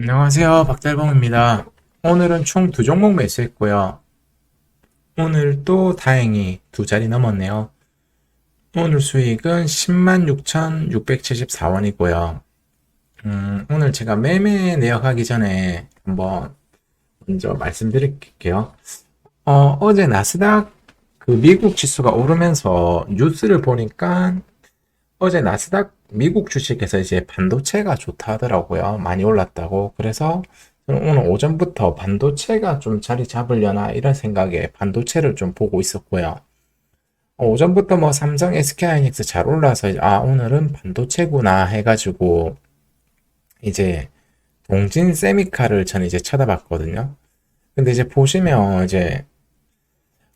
안녕하세요. 박달봉입니다. 오늘은 총 두 종목 매수했고요. 오늘 또 다행히 두 자리 넘었네요. 오늘 수익은 106,674원이고요. 음, 오늘 제가 매매 내역하기 전에 한번 먼저 말씀드릴게요. 어, 어제 나스닥 그 미국 지수가 오르면서 뉴스를 보니까 어제 나스닥 미국 주식에서 이제 반도체가 좋다 하더라고요. 많이 올랐다고. 그래서 오늘 오전부터 반도체가 좀 자리 잡으려나 이런 생각에 반도체를 좀 보고 있었고요. 어, 오전부터 뭐 삼성, SK하이닉스 잘 올라서 아 오늘은 반도체구나 해가지고 이제 동진 세미카를 저는 이제 쳐다봤거든요. 근데 이제 보시면 이제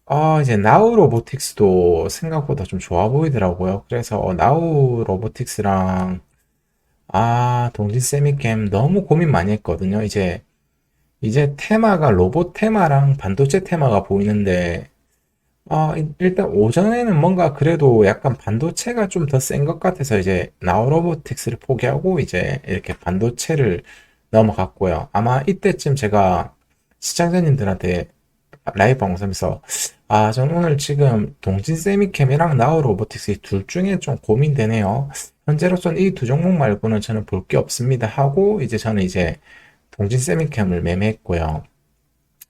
아, 이제 나우 로보틱스도 생각보다 좀 좋아 보이더라고요. 그래서 나우 로보틱스랑 아, 동진 세미캠 너무 고민 많이 했거든요. 이제 이제 테마가 로봇 테마랑 반도체 테마가 보이는데 아, 일- 일단 오전에는 뭔가 그래도 약간 반도체가 좀 더 센 것 같아서 이제 나우 로보틱스를 포기하고 이제 이렇게 반도체를 넘어갔고요. 아마 이때쯤 제가 시청자님들한테 라이브 방송에서 아, 전 오늘 지금 동진 세미캠이랑 나우 로보틱스 이둘 중에 좀 고민되네요. 현재로서는 이 두 종목 말고는 저는 볼 게 없습니다 하고 이제 저는 이제 동진 세미캠을 매매했고요.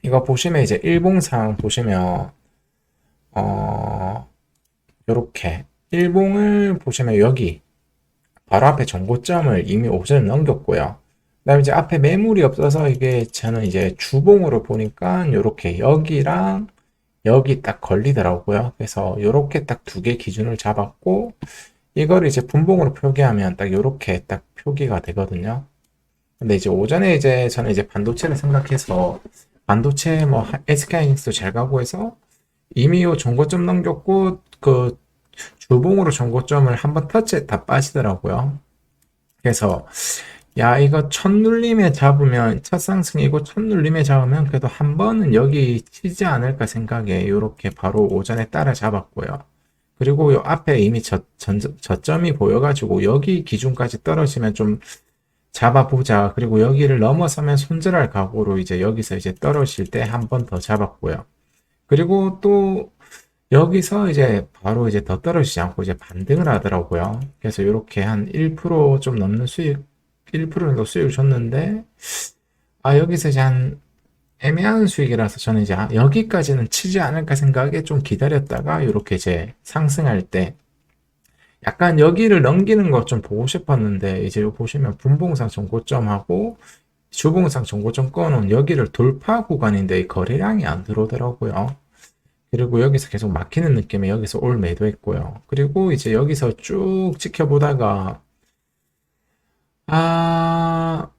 이거 보시면 이제 일봉상 보시면 어 요렇게 일봉을 보시면 여기 바로 앞에 정고점을 이미 오전에 넘겼고요. 그다음에 이제 앞에 매물이 없어서 이게 저는 이제 주봉으로 보니까 요렇게 여기랑 여기 딱 걸리더라고요. 그래서 요렇게 딱 두 개 기준을 잡았고 이걸 이제 분봉으로 표기하면 딱 요렇게 딱 표기가 되거든요. 근데 이제 오전에 이제 저는 이제 반도체를 생각해서 반도체 뭐 SK하이닉스도 잘 가고 해서 이미 요 정고점 넘겼고 그 주봉으로 정고점을 한번 터치했다 빠지더라고요. 그래서 야 이거 첫 눌림에 잡으면 첫 상승이고 첫 눌림에 잡으면 그래도 한 번은 여기 치지 않을까 생각에 요렇게 바로 오전에 따라 잡았고요. 그리고 요 앞에 이미 저, 전, 저점이 보여가지고 여기 기준까지 떨어지면 좀 잡아보자. 그리고 여기를 넘어서면 손절할 각오로 이제 여기서 이제 떨어질 때 한 번 더 잡았고요. 그리고 또 여기서 이제 바로 이제 더 떨어지지 않고 이제 반등을 하더라고요. 그래서 이렇게 한 1%좀 넘는 수익, 1% 정도 수익을 줬는데, 아, 여기서 이제 한 애매한 수익이라서 저는 이제 아, 여기까지는 치지 않을까 생각에 좀 기다렸다가 이렇게 이제 상승할 때 약간 여기를 넘기는 거좀 보고 싶었는데 이제 보시면 분봉상 정고점하고 주봉상 정고점 꺼놓은 여기를 돌파 구간인데 이 거래량이 안 들어오더라고요. 그리고 여기서 계속 막히는 느낌에 여기서 올 매도했고요. 그리고 이제 여기서 쭉 지켜보다가 아,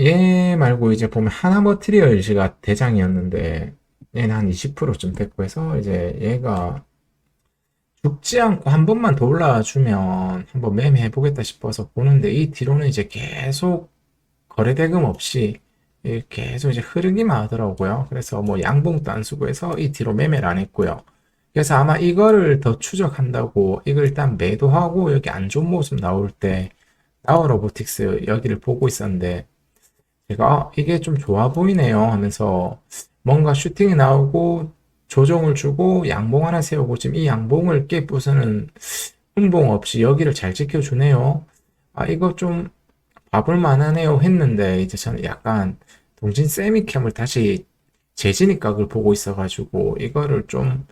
얘 말고 이제 보면 하나 머티리얼즈가 대장이었는데 얘는 한 20%좀 됐고 해서 이제 얘가 죽지 않고 한 번만 더 올라주면 한번 매매해 보겠다 싶어서 보는데 이 뒤로는 이제 계속 거래 대금 없이 이 계속 이제 흐르기만 하더라고요. 그래서 뭐 양봉도 안 쓰고 해서 이 뒤로 매매를 안 했고요. 그래서 아마 이거를 더 추적한다고 이걸 일단 매도하고 여기 안 좋은 모습 나올 때 나우 로보틱스 여기를 보고 있었는데 제가 아, 이게 좀 좋아 보이네요 하면서 뭔가 슈팅이 나오고 조정을 주고 양봉 하나 세우고 지금 이 양봉을 깨 부수는 흥봉 없이 여기를 잘 지켜주네요. 아 이거 좀 봐볼 만하네요 했는데 이제 저는 약간 동진 세미캠을 다시 재진입각을 보고 있어가지고 이거를 좀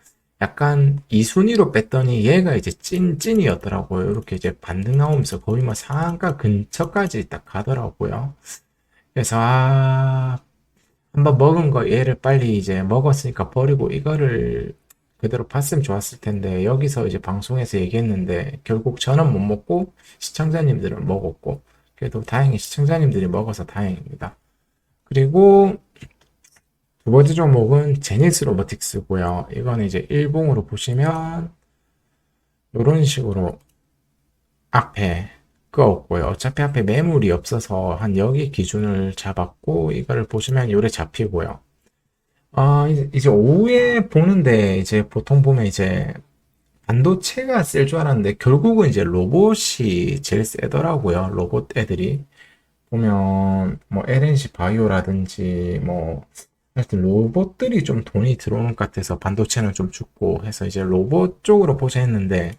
약간 이 순위로 뺐더니 얘가 이제 찐 찐이었더라고요. 이렇게 이제 반등 나오면서 거의 뭐 상한가 근처까지 딱 가더라고요. 그래서 아 한번 먹은 거 얘를 빨리 이제 먹었으니까 버리고 이거를 그대로 봤으면 좋았을 텐데 여기서 이제 방송에서 얘기했는데 결국 저는 못 먹고 시청자님들은 먹었고 그래도 다행히 시청자님들이 먹어서 다행입니다. 그리고 두 번째 종목은 제니스 로보틱스고요. 이거는 이제 일봉으로 보시면 이런 식으로 앞에 끄었고요. 어차피 앞에 매물이 없어서 한 여기 기준을 잡았고 이거를 보시면 요래 잡히고요. 아, 이제 이제 오후에 보는데 이제 보통 보면 이제 반도체가 쓸 줄 알았는데 결국은 이제 로봇이 제일 세더라고요. 로봇 애들이. 보면 뭐 LNC 바이오라든지 뭐 하여튼 로봇들이 좀 돈이 들어오는 것 같아서 반도체는 좀 죽고 해서 이제 로봇 쪽으로 보자 했는데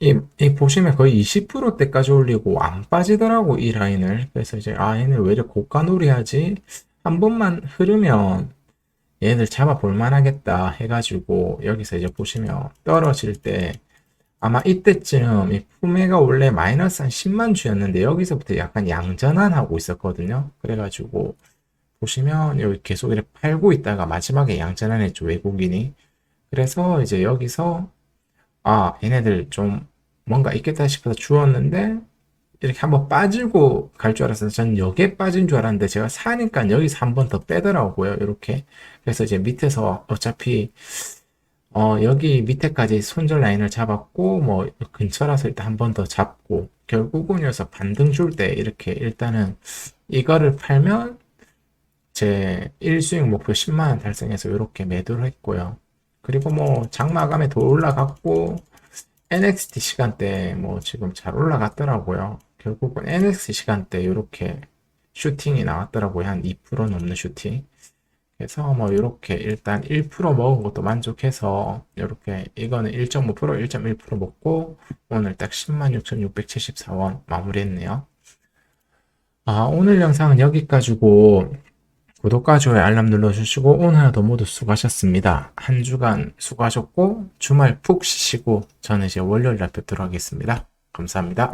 이, 이 보시면 거의 20%대까지 올리고 안 빠지더라고 이 라인을 그래서 이제 아 얘는 왜 이렇게 고가 놀이 하지 한 번만 흐르면 얘들 잡아 볼 만하겠다 해가지고 여기서 이제 보시면 떨어질 때 아마 이때쯤 이 푸메가 원래 마이너스 한 10만 주였는데 여기서부터 약간 양전환하고 있었거든요. 그래가지고 보시면 여기 계속 이렇게 팔고 있다가 마지막에 양전환 했죠 외국인이. 그래서 이제 여기서 아 얘네들 좀 뭔가 있겠다 싶어서 주었는데 이렇게 한번 빠지고 갈 줄 알았어요. 전 여기에 빠진 줄 알았는데 제가 사니까 여기서 한 번 더 빼더라고요. 이렇게. 그래서 이제 밑에서 어차피 어, 여기 밑에까지 손절 라인을 잡았고, 뭐, 근처라서 일단 한 번 더 잡고, 결국은 여기서 반등 줄 때 이렇게 일단은 이거를 팔면 제 1수익 목표 10만원 달성해서 이렇게 매도를 했고요. 그리고 뭐, 장 마감에 더 올라갔고, NXT 시간대 뭐 지금 잘 올라갔더라고요. 결국은 NXT 시간대 이렇게 슈팅이 나왔더라고요. 한 2% 넘는 슈팅. 그래서 뭐 이렇게 일단 1% 먹은 것도 만족해서 이렇게 이거는 1.5% 1.1% 먹고 오늘 딱 106,674원 마무리했네요. 아, 오늘 영상은 여기까지고 구독과 좋아요 알람 눌러주시고 오늘 하루도 모두 수고하셨습니다. 한 주간 수고하셨고 주말 푹 쉬시고 저는 이제 월요일 날 뵙도록 하겠습니다. 감사합니다.